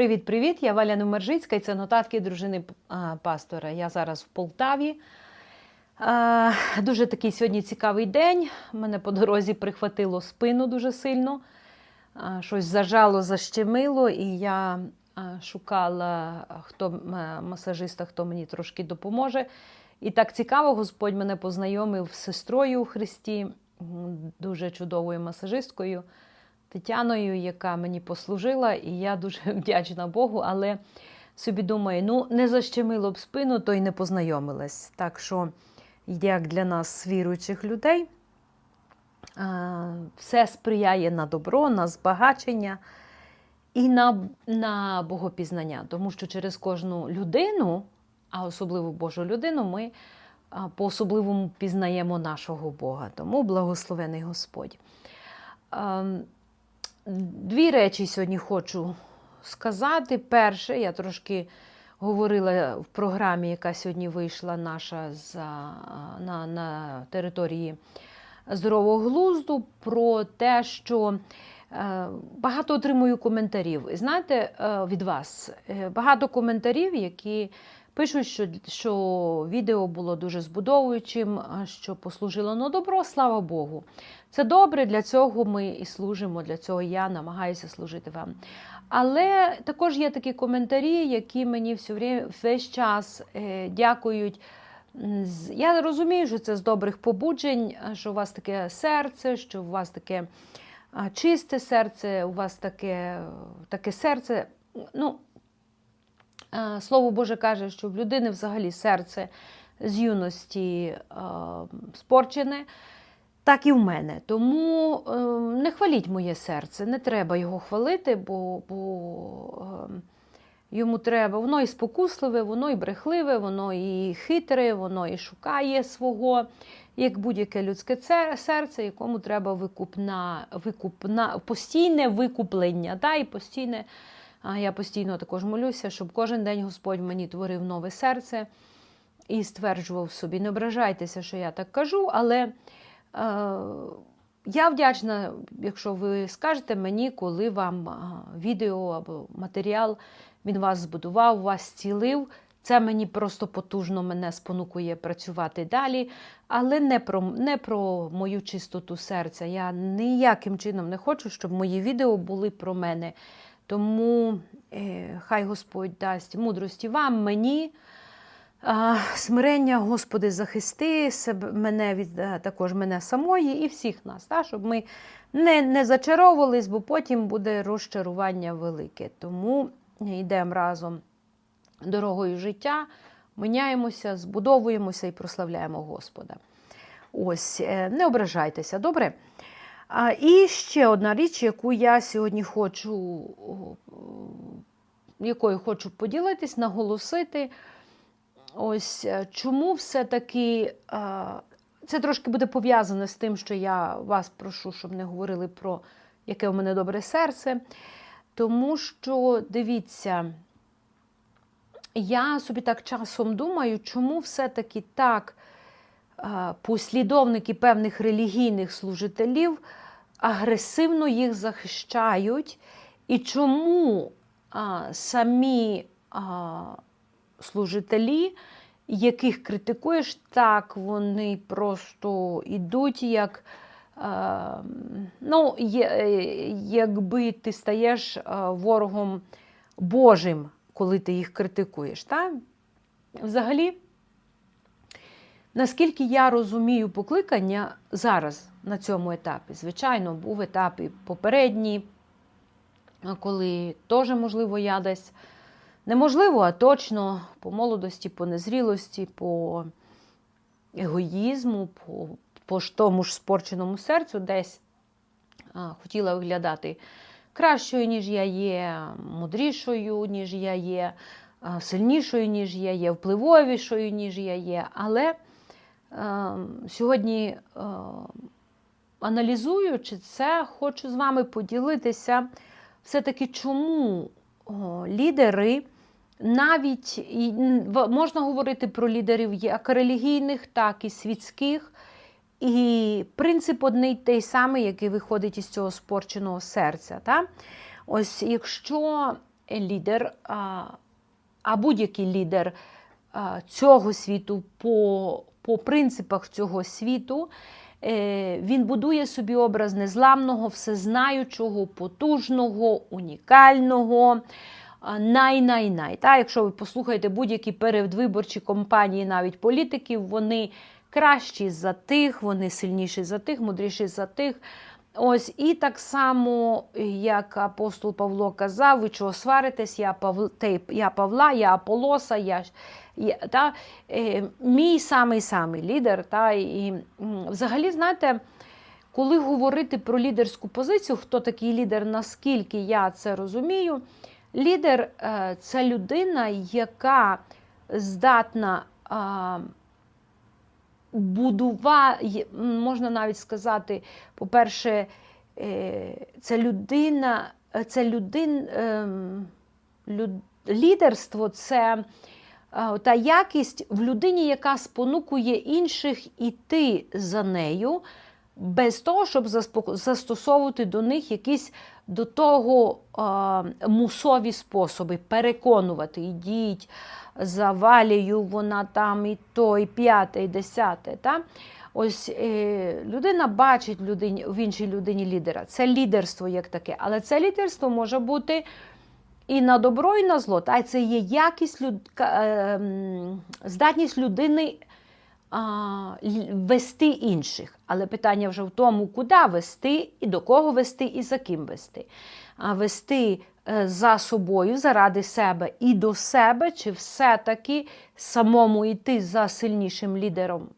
Привіт-привіт! Я Валя Номержицька і це нотатки дружини пастора. Я зараз в Полтаві. Дуже такий сьогодні цікавий день. Мене по дорозі прихватило спину дуже сильно. Щось зажало, защемило, і я шукала хто, масажиста, хто мені трошки допоможе. І так цікаво, Господь мене познайомив з сестрою у Христі, дуже чудовою масажисткою. Тетяною, яка мені послужила, і я дуже вдячна Богу, але собі думаю, ну не защемило б спину, то й не познайомилась. Так що, як для нас, віруючих людей, все сприяє на добро, на збагачення і на, на богопізнання. Тому що через кожну людину, а особливо Божу людину, ми по-особливому пізнаємо нашого Бога. Тому благословений Господь. Дві речі сьогодні хочу сказати. Перше, я трошки говорила в програмі, яка сьогодні вийшла наша за, на, на території здорового глузду, про те, що е, багато отримую коментарів. Знаєте, е, від вас е, багато коментарів, які пишуть, що, що відео було дуже збудовуючим, що послужило на добро, слава Богу. Це добре, для цього ми і служимо, для цього я намагаюся служити вам. Але також є такі коментарі, які мені все весь час е, дякують. Я розумію, що це з добрих побуджень, що у вас таке серце, що у вас таке чисте серце, у вас таке, таке серце. Ну, Слово Боже каже, що в людини взагалі серце з юності е, спорчене так і в мене. Тому е, не хваліть моє серце, не треба його хвалити, бо, бо е, йому треба, воно і спокусливе, воно і брехливе, воно і хитре, воно і шукає свого, як будь-яке людське серце, якому треба викупна, викупна, постійне викуплення. Да? І постійне, я постійно також молюся, щоб кожен день Господь мені творив нове серце і стверджував собі. Не ображайтеся, що я так кажу, але. Е, Я вдячна, якщо ви скажете мені, коли вам відео або матеріал він вас збудував, вас зцілив. Це мені просто потужно мене спонукує працювати далі, але не про, не про мою чистоту серця. Я ніяким чином не хочу, щоб мої відео були про мене. Тому е, хай Господь дасть мудрості вам, мені. Смирення, Господи, захисти себе, мене від е, також мене самої і всіх нас, та, щоб ми не, не зачаровувались, бо потім буде розчарування велике. Тому йдемо разом дорогою життя, міняємося, збудовуємося і прославляємо Господа. Ось, е, не ображайтеся, добре? І ще одна річ, яку я сьогодні хочу, якою хочу поділитись, наголосити. Ось е, чому все-таки це трошки буде пов'язане з тим, що я вас прошу, щоб не говорили про яке у мене добре серце. Тому що, дивіться, я собі так часом думаю, чому все-таки так послідовники певних релігійних служителів агресивно їх захищають, і чому а, самі а, служителі, яких критикуєш, так вони просто йдуть як. Ну, якби ти стаєш ворогом Божим, коли ти їх критикуєш. Та? Взагалі, наскільки я розумію покликання зараз на цьому етапі, звичайно, був етап і попередній, коли теж, можливо, я десь неможливо, а точно по молодості, по незрілості, по егоїзму, по, по тому ж спорченому серцю десь а, хотіла виглядати кращою, ніж я є, мудрішою, ніж я є, сильнішою, ніж я є, впливовішою, ніж я є. Але е, сьогодні, е, аналізуючи це, хочу з вами поділитися все-таки, чому лідери навіть можна говорити про лідерів як релігійних, так і світських. І принцип одний той самий, який виходить із цього спорченого серця. Та? Ось якщо лідер, а, будь-який лідер цього світу по, по принципах цього світу. Е, Він будує собі образ незламного, всезнаючого, потужного, унікального, най-най-най. Та, якщо ви послухаєте будь-які передвиборчі компанії, навіть політиків, вони кращі за тих, вони сильніші за тих, мудріші за тих. Ось і так само, як апостол Павло казав, ви чого сваритесь, я, Павл, те, я Павла, я Аполоса, я, я та, е, мій самий-самий лідер. Та, і, взагалі, знаєте, коли говорити про лідерську позицію, хто такий лідер, наскільки я це розумію, лідер е, це людина, яка здатна. е, будува, можна навіть сказати, по-перше, е, це людина, е, це людин, ем, люд, лідерство це е, та якість в людині, яка спонукує інших іти за нею, без того, щоб застосовувати до них якісь до того мусові способи, переконувати, йдіть за валію, вона там і то, і п'яте, і десяте. Та? Ось е, людина бачить людині, в іншій людині лідера. Це лідерство як таке. Але це лідерство може бути і на добро, і на зло. Та? Це є якість, люд... е, здатність людини а, вести інших. Але питання вже в тому, куди вести, і до кого вести, і за ким вести. А вести за собою, заради себе і до себе, чи все-таки самому йти за сильнішим лідером,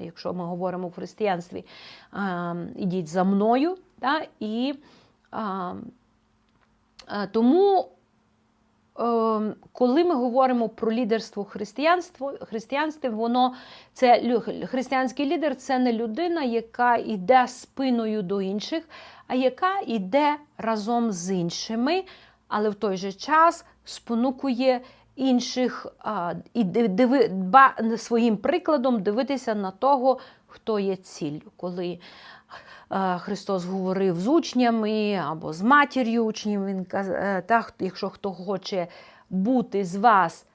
якщо ми говоримо в християнстві, ідіть за мною. Та, і тому Ем, коли ми говоримо про лідерство християнство, християнстві, воно це християнський лідер це не людина, яка йде спиною до інших, а яка йде разом з іншими, але в той же час спонукує інших і диви, дба, своїм прикладом дивитися на того, хто є ціллю. Коли е, Христос говорив з учнями або з матір'ю учнів. Він казав, так, якщо хто хоче бути з вас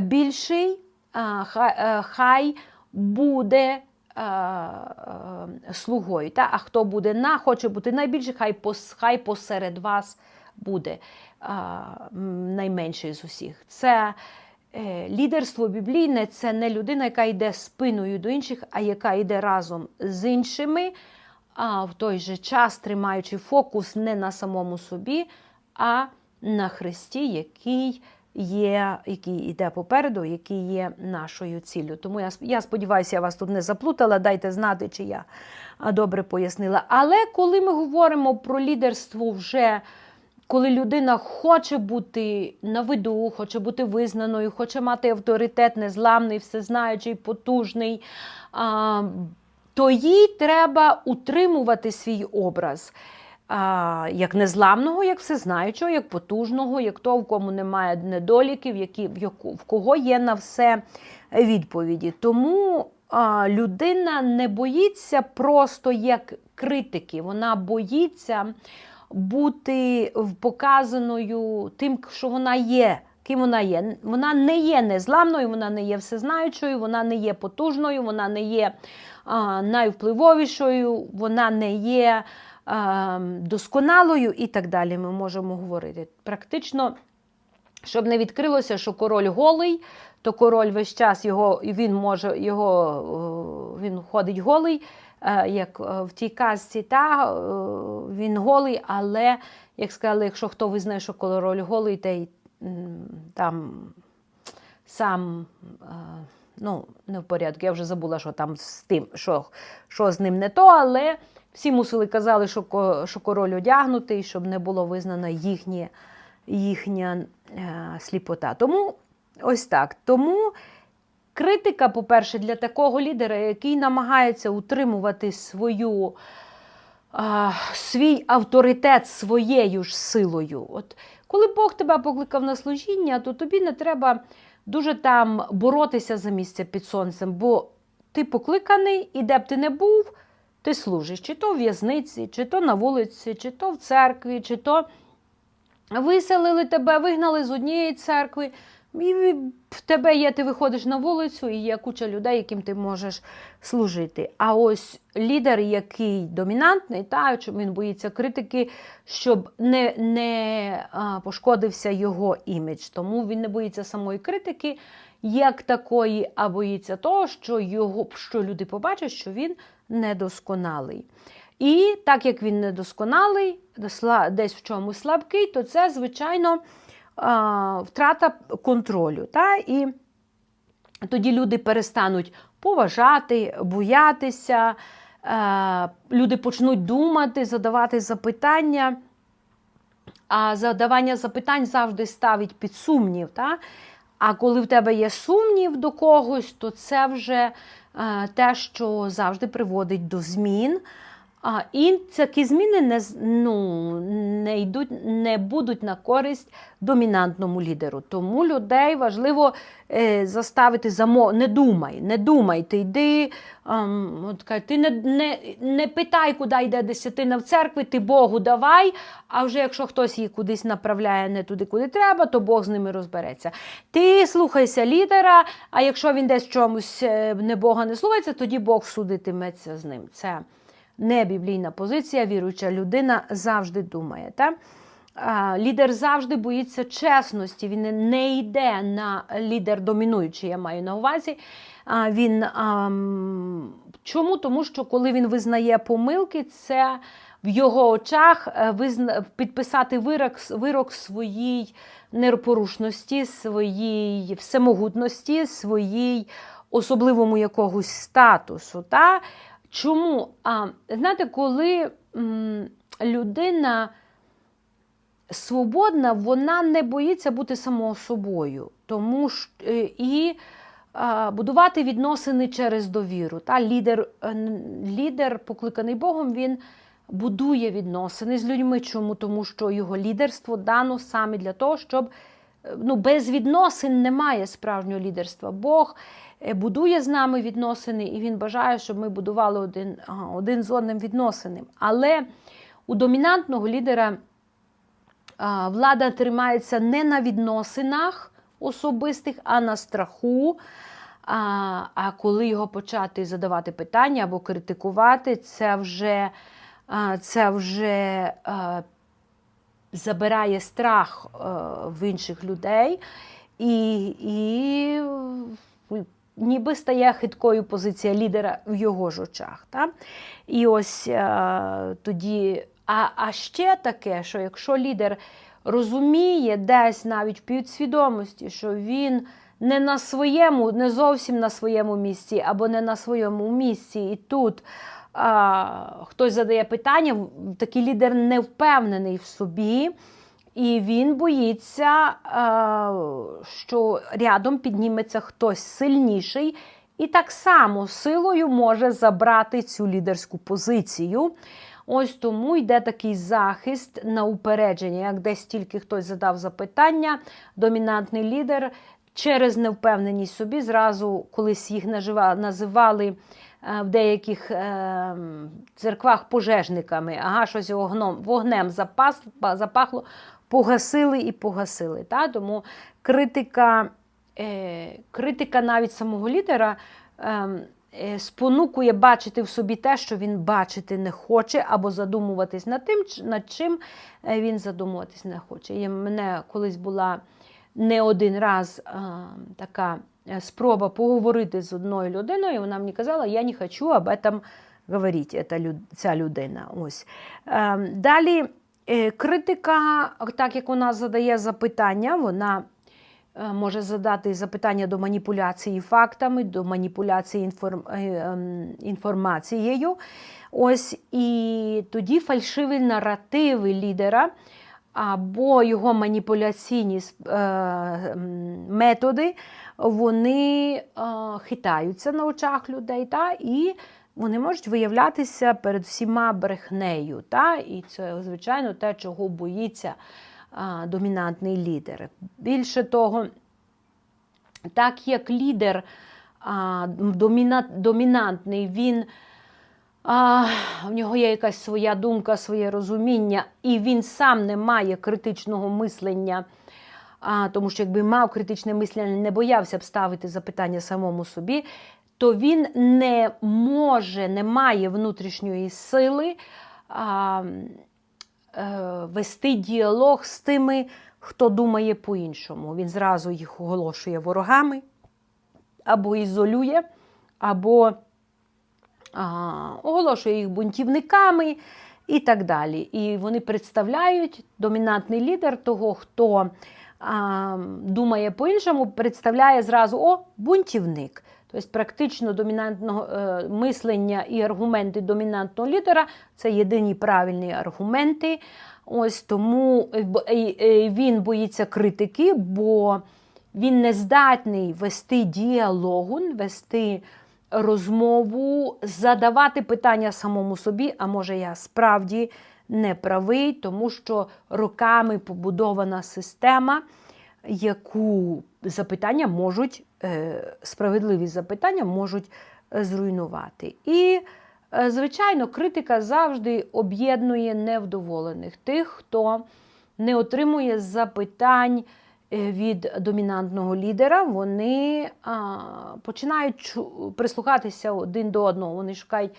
більший, е, хай буде е, е, слугою. Та? А хто буде на, хоче бути найбільший, хай, пос, хай посеред вас буде а, найменший з усіх. Це е, лідерство біблійне це не людина, яка йде спиною до інших, а яка йде разом з іншими, а в той же час тримаючи фокус не на самому собі, а на Христі, який є, який йде попереду, який є нашою ціллю. Тому я, я сподіваюся, я вас тут не заплутала. Дайте знати, чи я добре пояснила. Але коли ми говоримо про лідерство вже. Коли людина хоче бути на виду, хоче бути визнаною, хоче мати авторитет, незламний, всезнаючий, потужний, то їй треба утримувати свій образ як незламного, як всезнаючого, як потужного, як того, в кому немає недоліків, які, в кого є на все відповіді. Тому а, людина не боїться просто як критики, вона боїться бути показаною тим, що вона є. Ким вона є? Вона не є незламною, вона не є всезнаючою, вона не є потужною, вона не є а, найвпливовішою, вона не є а, досконалою і так далі. Ми можемо говорити. Практично, щоб не відкрилося, що король голий, то король весь час його він може його він ходить голий. Е, як е, в тій казці, та, е, він голий, але, як сказали, якщо хто визнає, що король голий, та й там сам ну, не в порядку. Я вже забула, що там з тим, що, що з ним не то, але всі мусили казали, що, що король одягнутий, щоб не було визнана їхнє, їхня сліпота. Тому ось так. Тому критика, по-перше, для такого лідера, який намагається утримувати свою, а, свій авторитет своєю ж силою. От коли Бог тебе покликав на служіння, то тобі не треба дуже там боротися за місце під сонцем, бо ти покликаний, і де б ти не був, ти служиш, чи то в в'язниці, чи то на вулиці, чи то в церкві, чи то виселили тебе, вигнали з однієї церкви. І в тебе є, ти виходиш на вулицю, і є куча людей, яким ти можеш служити. А ось лідер, який домінантний, та, він боїться критики, щоб не, не пошкодився його імідж. Тому він не боїться самої критики, як такої, а боїться того, що, його, що люди побачать, що він недосконалий. І так як він недосконалий, десь в чомусь слабкий, то це, звичайно, втрата контролю. Та? І тоді люди перестануть поважати, боятися, люди почнуть думати, задавати запитання. А задавання запитань завжди ставить під сумнів. Та? А коли в тебе є сумнів до когось, то це вже те, що завжди приводить до змін. А, І такі зміни не ну, не, йдуть, не будуть на користь домінантному лідеру. Тому людей важливо е, заставити замо... не думай, не думай, ти йди, ем, от, ти не, не, не питай, куди йде десятина в церкві, ти Богу давай. А вже якщо хтось її кудись направляє не туди, куди треба, то Бог з ними розбереться. Ти слухайся лідера, а якщо він десь чомусь е, не Бога не слухається, тоді Бог судитиметься з ним. Це не біблійна позиція, віруюча людина завжди думає. Та? Лідер завжди боїться чесності, він не йде на лідер домінуючий, я маю на увазі. Він, Чому? Тому що коли він визнає помилки, це в його очах е, підписати вирок вирок своїй непорушності, своїй всемогутності, своїй особливому якогось статусу. Та? Чому? А, Знаєте, коли м, людина свободна, вона не боїться бути самою собою, тому що е, і а, будувати відносини через довіру. Та? Лідер, е, лідер, покликаний Богом, він будує відносини з людьми. Чому? Тому що його лідерство дано саме для того, щоб е, ну, без відносин немає справжнього лідерства. Бог будує з нами відносини, і він бажає, щоб ми будували один один з одним відносини. Але у домінантного лідера влада тримається не на відносинах особистих, а на страху. А а коли його почати задавати питання або критикувати, це вже це вже забирає страх а, в інших людей. І, і ніби стає хиткою позиція лідера в його ж очах. Та? І ось е, тоді, а, а ще таке, що якщо лідер розуміє десь навіть в підсвідомості, що він не на своєму, не зовсім на своєму місці, або не на своєму місці, і тут а, хтось задає питання, такий лідер не впевнений в собі. І він боїться, е, що рядом підніметься хтось сильніший, і так само силою може забрати цю лідерську позицію. Ось тому йде такий захист на упередження. Як десь тільки хтось задав запитання, домінантний лідер через невпевненість собі, зразу колись їх називали е, в деяких е, церквах пожежниками, ага, щось вогнем, вогнем запахло погасили і погасили. Та? Тому критика, е, критика навіть самого лідера. Ем, е, Спонукує бачити в собі те, що він бачити не хоче, або задумуватись над тим, над чим е, він задумуватись не хоче. І мене колись була не один раз а, така е, спроба поговорити з одною людиною, і вона мені казала, я не хочу об этом говорити, ця людина. Ось. Ем, далі Е, критика, так як вона задає запитання, вона е, може задати запитання до маніпуляції фактами, до маніпуляції інформ... Е, ем, інформацією. Ось І тоді фальшиві наративи лідера або його маніпуляційні методи, вони хитаються на очах людей. Та, і вони можуть виявлятися перед всіма брехнею. Та? І це, звичайно, те, чого боїться а, домінантний лідер. Більше того, так як лідер а, доміна, домінантний, він а, в нього є якась своя думка, своє розуміння, і він сам не має критичного мислення. А, тому що якби мав критичне мислення, не боявся б ставити запитання самому собі, то він не може, не має внутрішньої сили а, е, вести діалог з тими, хто думає по-іншому. Він зразу їх оголошує ворогами, або ізолює, або а, оголошує їх бунтівниками і так далі. І вони представляють домінантний лідер того, хто а, думає по-іншому, представляє зразу о, бунтівник. Тобто, практично домінантного е, мислення і аргументи домінантного лідера це єдині правильні аргументи. Ось тому е, е, е, він боїться критики, бо він не здатний вести діалогу, вести розмову, задавати питання самому собі, а може я справді не правий, тому що роками побудована система, яку запитання можуть, е, справедливі запитання можуть е, зруйнувати. І, е, звичайно, критика завжди об'єднує невдоволених тих, хто не отримує запитань від домінантного лідера, вони починають прислухатися один до одного. Вони шукають,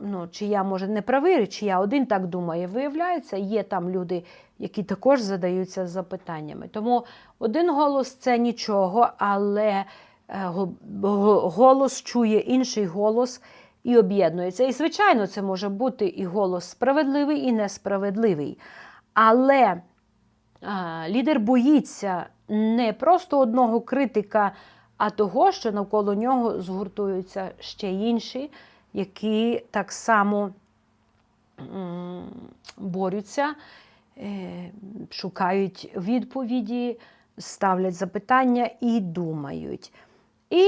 ну, чи я може не правий, чи я один так думаю. Виявляється, є там люди, які також задаються запитаннями. Тому один голос це нічого, але е, го- го- голос чує інший голос і об'єднується. І, звичайно, це може бути і голос справедливий, і несправедливий. Але а, лідер боїться не просто одного критика, а того, що навколо нього згуртуються ще інші, які так само борються, е, шукають відповіді, ставлять запитання і думають. І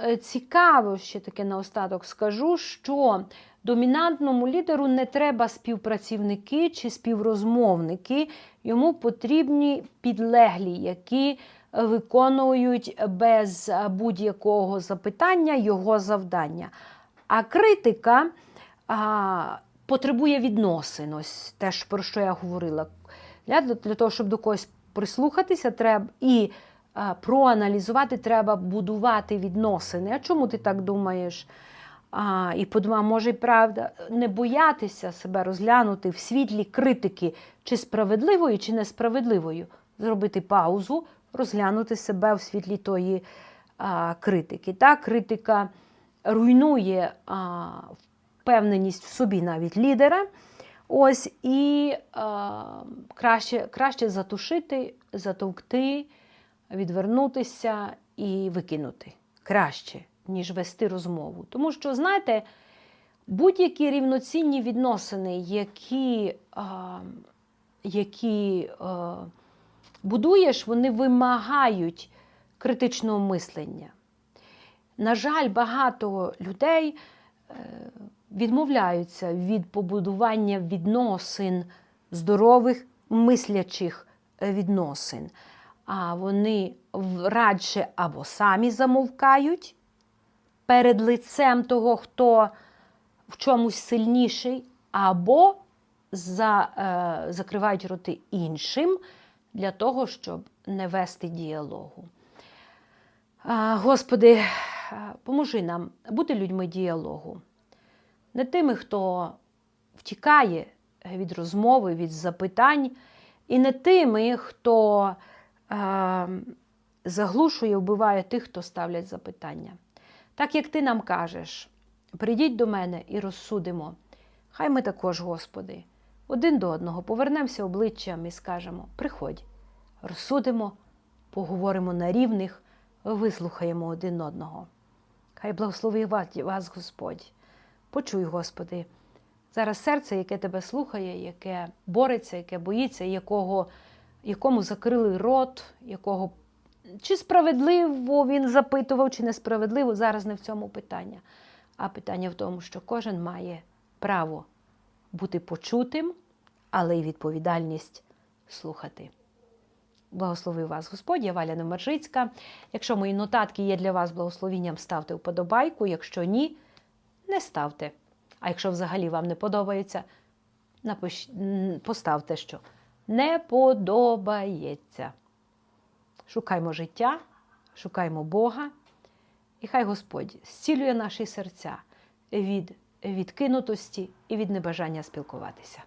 е, цікаво, ще таке наостаток скажу, що домінантному лідеру не треба співпрацівники чи співрозмовники, йому потрібні підлеглі, які виконують без будь-якого запитання його завдання. А критика а, потребує відносин, ось теж про що я говорила. Для, для того, щоб до когось прислухатися, треба і а, проаналізувати, треба будувати відносини. А чому ти так думаєш? А, і подумав, може, і правда, не боятися себе розглянути в світлі критики, чи справедливою, чи несправедливою. Зробити паузу, розглянути себе в світлі тої а, критики. Та критика руйнує а, впевненість в собі навіть лідера. Ось і а, краще, краще затушити, затовкти, відвернутися і викинути. Краще, ніж вести розмову. Тому що, знаєте, будь-які рівноцінні відносини, які, а, які а, будуєш, вони вимагають критичного мислення. На жаль, багато людей е, відмовляються від побудування відносин, здорових мислячих е, відносин. А вони радше або самі замовкають перед лицем того, хто в чомусь сильніший, або за, е, закривають роти іншим для того, щоб не вести діалогу. Господи, поможи нам бути людьми діалогу, не тими, хто втікає від розмови, від запитань, і не тими, хто е, заглушує, вбиває тих, хто ставлять запитання. Так як ти нам кажеш, прийдіть до мене і розсудимо. Хай ми також, Господи, один до одного повернемося обличчям і скажемо: приходь, розсудимо, поговоримо на рівних, вислухаємо один одного. Хай благословить вас- вас Господь. Почуй, Господи, зараз серце, яке тебе слухає, яке бореться, яке боїться, якого, якому закрили рот, якого чи справедливо він запитував, чи несправедливо, зараз не в цьому питання. А питання в тому, що кожен має право бути почутим, але й відповідальність слухати. Благослови вас, Господь, я Валя Немержицька. Якщо мої нотатки є для вас благословінням, ставте вподобайку. Якщо ні, не ставте. А якщо взагалі вам не подобається, напиш... поставте, що не подобається. Шукаймо життя, шукаймо Бога, і хай Господь зцілює наші серця від відкинутості і від небажання спілкуватися.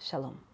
Шалом.